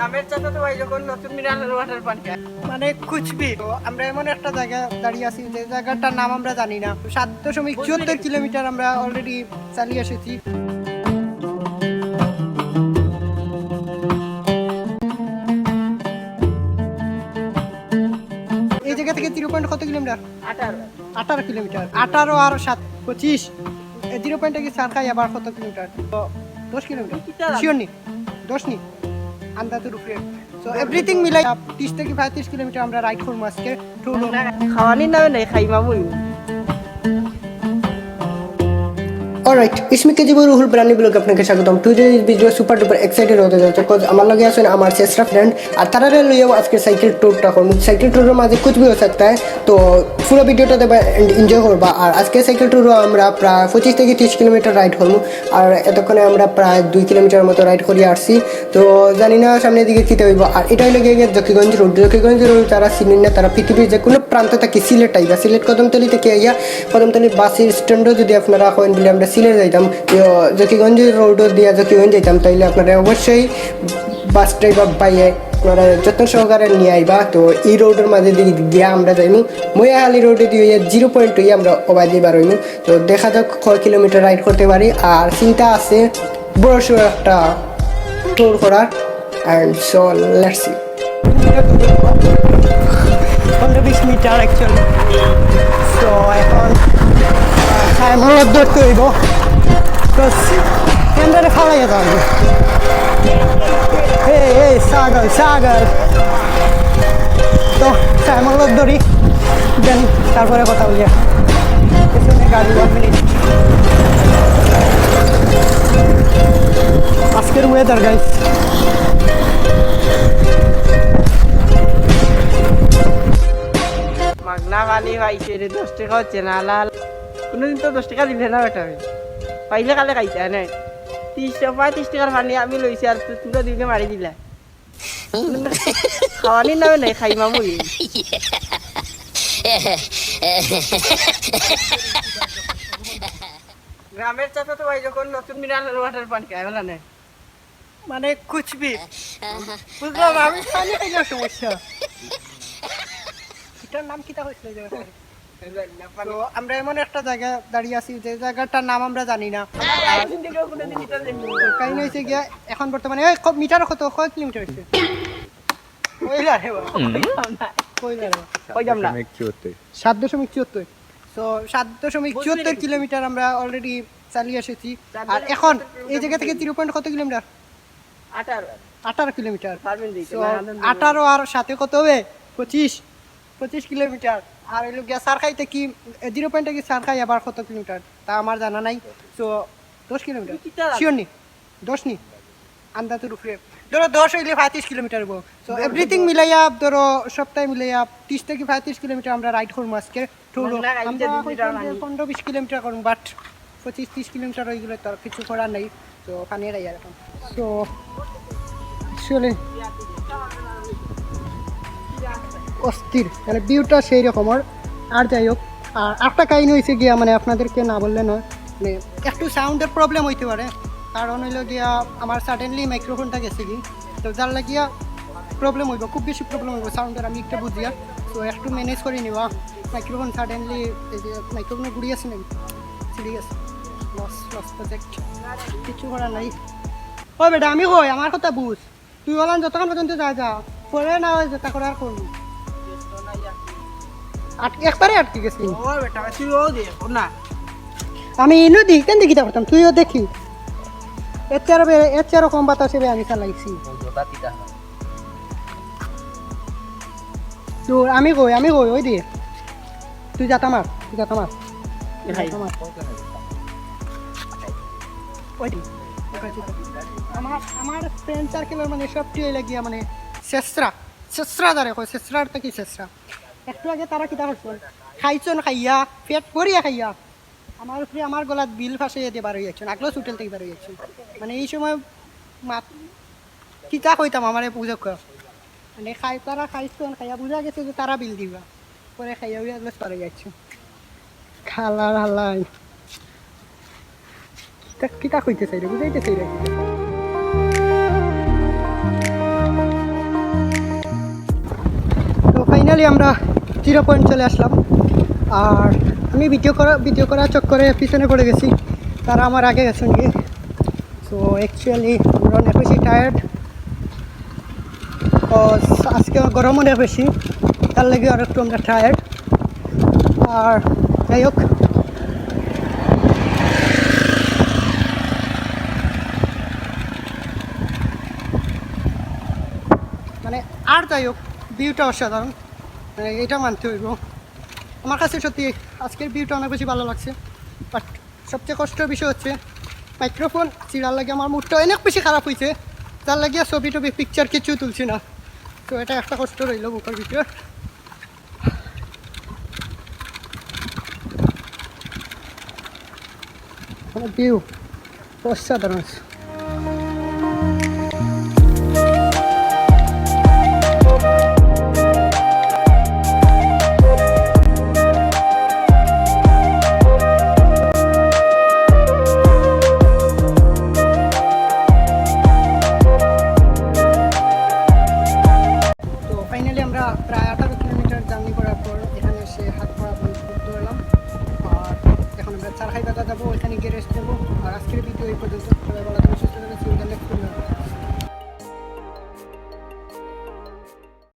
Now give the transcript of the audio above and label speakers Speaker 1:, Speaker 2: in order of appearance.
Speaker 1: গ্রামের চাচা তো ভাই যখন নতুন মিনারেল ওয়াটার পান
Speaker 2: মানে কুচবি তো আমরা এমন একটা জায়গা দাঁড়িয়ে আছি যে জায়গাটার নাম আমরা জানি না। সাত দশমিক চুয়াত্তর কিলোমিটার আমরা অলরেডি চালিয়ে এসেছি। এই জায়গা থেকে জিরো পয়েন্ট কত কিলোমিটার?
Speaker 1: আঠারো।
Speaker 2: আঠারো কিলোমিটার। আঠারো আর সাত পঁচিশ। জিরো পয়েন্ট থেকে চার খাই আবার কত কিলোমিটার? তো দশ কিলোমিটার। শিওর নি? দশ নি? আন্দাজের উপরে। সো এভরিথিং মিলাই, তিরিশ থেকে পঁয়ত্রিশ কিলোমিটার আমরা রাইড করব আজকে। খাওয়ানি
Speaker 1: খাওয়ানির নামে নাই
Speaker 2: অলরাইট ইসমি কেজি বই রুহুল ব্রানি ব্লগ আপনাকে স্বাগতম। Today video super duper excited হতে যাচ্ছে। কজ আমার লগে আছেন আমার শেষরা ফ্রেন্ড আর তারা রে লইয়াও আজকে সাইকেল ট্যুরটা করুন সাইকেল ট্যুরের মাঝে কুছ বি হতে হয় তো পুরো ভিডিওটা দেবা এনজয় করবা। আর আজকে সাইকেল ট্যুরও আমরা প্রায় পঁচিশ থেকে তিরিশ কিলোমিটার রাইড করব। আর এতক্ষণে আমরা প্রায় দুই কিলোমিটার মতো রাইড করিয়ে আসছি। তো জানি না সামনের দিকে কীতে হইব। আর এটাই লেগে গিয়ে জকিগঞ্জ রোড জকিগঞ্জ রোড তারা চিনেন না, তারা পৃথিবীর যে কোনো প্রান্ত থাকে। সিলেট আইবা। সিলেট কদমতলি থেকে আইয়া কদমতলি বাসের স্ট্যান্ডও যদি আপনারা হন বলে আমরা সিলেট যাইতাম। জকিগঞ্জ রোডও দিয়া জকিগঞ্জ যাইতাম, তাইলে আপনারা অবশ্যই বাস ড্রাইভার পাইয়ে আপনারা যত্ন সহকারে নিয়ে আইবা। তো এই রোডের মাঝে দিকে গিয়া আমরা যাইমু। ময়াহালি রোডে দিয়ে জিরো পয়েন্ট হইয়া আমরা অবাই দিবার হইমু। তো দেখা যাক কয় কিলোমিটার রাইড করতে পারি। আর চিন্তা আছে, বড় সড়ো একটা ট্যুর করার। অ্যান্ড সো লেটস সি পনেরো বিশ মিটার অ্যাকচুয়ালি সো এখন আমার ধরতে হইব ক্যামেরা ফালাইয়া যাবে এই এই, সাগর সাগর। তো সাইমন ধরি। দেন, তারপরে কথা বলি। পেছনে গাড়ি ওয়ান মিনিট আজকের ওয়েদার গাইস
Speaker 1: মাগনা পানি পাইছে দশ টাকা হচ্ছে না, লাল। কোনোদিন তো দশ টাকা দিলে না বেটা আমি। পাইলে কালে খাইছে না? ত্রিশ টাকা পঁয়ত্রিশ টাকার পানি আমি লইছি আর তোমরা দুইকে মারি দিলা। খাওয়ানির নামে নাই খাই মামুই গ্রামের চাচা তো ভাই যখন নতুন মিনারেল ওয়াটার পান খায় বলা না
Speaker 2: মানে কুচবি বুঝলাম আমি পানি খাইলে সমস্যা। এটার নাম কিটা হয়েছিল? তো আমরা এমন একটা জায়গা দাঁড়িয়ে আছি যে জায়গাটার নাম আমরা জানি না। কাহিনী হয়েছে গিয়া এখন বর্তমানে এই মিটার কত? কয় কিলোমিটার হয়েছে? সাত দশমিক চুয়াত্তর। তো সাত দশমিক চুয়াত্তর কিলোমিটার আমরা অলরেডি চালিয়ে এসেছি। আর এখন এই জায়গা থেকে জিরো পয়েন্ট কত কিলোমিটার?
Speaker 1: আঠারো।
Speaker 2: কিলোমিটার। আঠারো আর সাথে কত হবে? পঁচিশ। পঁচিশ কিলোমিটার। আর এলো গিয়া সার খাইতে কি জিরো পয়েন্টে কি সার খাই আবার কত কিলোমিটার? তা আমার জানা নাই। তো দশ কিলোমিটার। শিওর নি? দশ নি? আন্দাজের উপরে। ধরো দশ হইলে পঁয়ত্রিশ কিলোমিটার হব তো এভরিথিং মিলাইয়া ধরো সপ্তাহে মিলাইয়া তিরিশ থেকে পঁয়ত্রিশ কিলোমিটার আমরা রাইড করব আজকে। পনেরো বিশ কিলোমিটার করব বাট পঁচিশ তিরিশ কিলোমিটার ওইগুলো তো কিছু করার নেই। তো পানির আই এখন। তো আসলে অস্থির। মানে ভিউটা সেই রকমের আর যাই হোক, আর একটা কাহিনী হয়েছে গিয়া মানে আপনাদেরকে না বললে নয় মানে একটু সাউন্ডের প্রবলেম হইতে পারে। কারণ হইল গিয়া, আমার সাডেনলি মাইক্রোফোনটা গেছে কি তো যার লাগিয়া প্রবলেম হইব, খুব বেশি প্রবলেম হইব সাউন্ডের আমি একটা বুঝিয়া তো একটু ম্যানেজ করে নিবা। মাইক্রোফোন সাডেনলি এই যে মাইক্রোফোনে ঘুরিয়ে আছে নাকি ঠিক আছে। লস লস প্রজেক্ট কিছু করার নাই। ও বেটা, আমি কই আমার কথা বুঝ। তুই বলান, যতক্ষণ পর্যন্ত যা যা। পরে না হয় যেটা করে আর করবি। আটকে একবারে আটকে গেছি।
Speaker 1: ও বেটা তুই ও দে না।
Speaker 2: আমি ইনু দিই কেন পারতাম তুইও দেখি। এর চেয়ারও এর চেয়ারও কম বাতাসে আমি চালাইছি। তো আমি কই আমি কই ওই দিয়ে তুই যাতা মার তুই যাতা মার। ওই দি আমার আমার ফ্রেন্ড সার্কেলের মানে সবটি হইলে গিয়া মানে শেষরা শেষরা যারে কয় শেষরার থেকে শেষরা? একটু আগে তারা কিতা করছিল খাইছন খাইয়া? পেট ভরিয়া খাইয়া? আমার উপরে আমার গলাত বিল দিয়ে বার হয়ে যাচ্ছেন আগলো হোটেল থেকে বার হয়ে যাচ্ছেন মানে এই সময় মাত কিতা কইতাম আমার পুজো মানে খাই তারা খাইছন খাইয়া, বুঝা গেছে যে তারা বিল দিবা। পরে খাইয়া উইয়া আগলো হয়ে যাচ্ছে। খালার হালাই। কিতা কইতে চাইলে বুঝাইতে চাইলে ফাইনালি আমরা জিরো পয়েন্ট চলে আসলাম। আর আমি ভিডিও করা ভিডিও করা চক্করে পিছনে পড়ে গেছি। তারা আমার আগে গেছেন গিয়ে। সো অ্যাকচুয়ালি আমরা অনেক বেশি টায়ার্ড আজকে গরম অনেক বেশি। তার লাগে আর একটু আমরা টায়ার্ড আর যাই হোক। মানে আর যাই হোক ভিউটা অসাধারণ। এটা মানতে হইব। আমার কাছে সত্যি আজকের ভিউটা অনেক বেশি ভালো লাগছে। বাট সবচেয়ে কষ্টের বিষয় হচ্ছে মাইক্রোফোন চিরার লাগে আমার মুডটা অনেক বেশি খারাপ হয়েছে তার লাগিয়ে ছবি টবি পিকচার কিছু তুলছি না। তো এটা একটা কষ্ট রইল বুকের ভিতরে। ভিউ অসাধারণ দাদা যাব, ওইখানে গিয়ে রেস্ট নেব আর আজকের ভিডিও এই পর্যন্ত। সবাই ভালো থাকবে সুস্থ থাকবে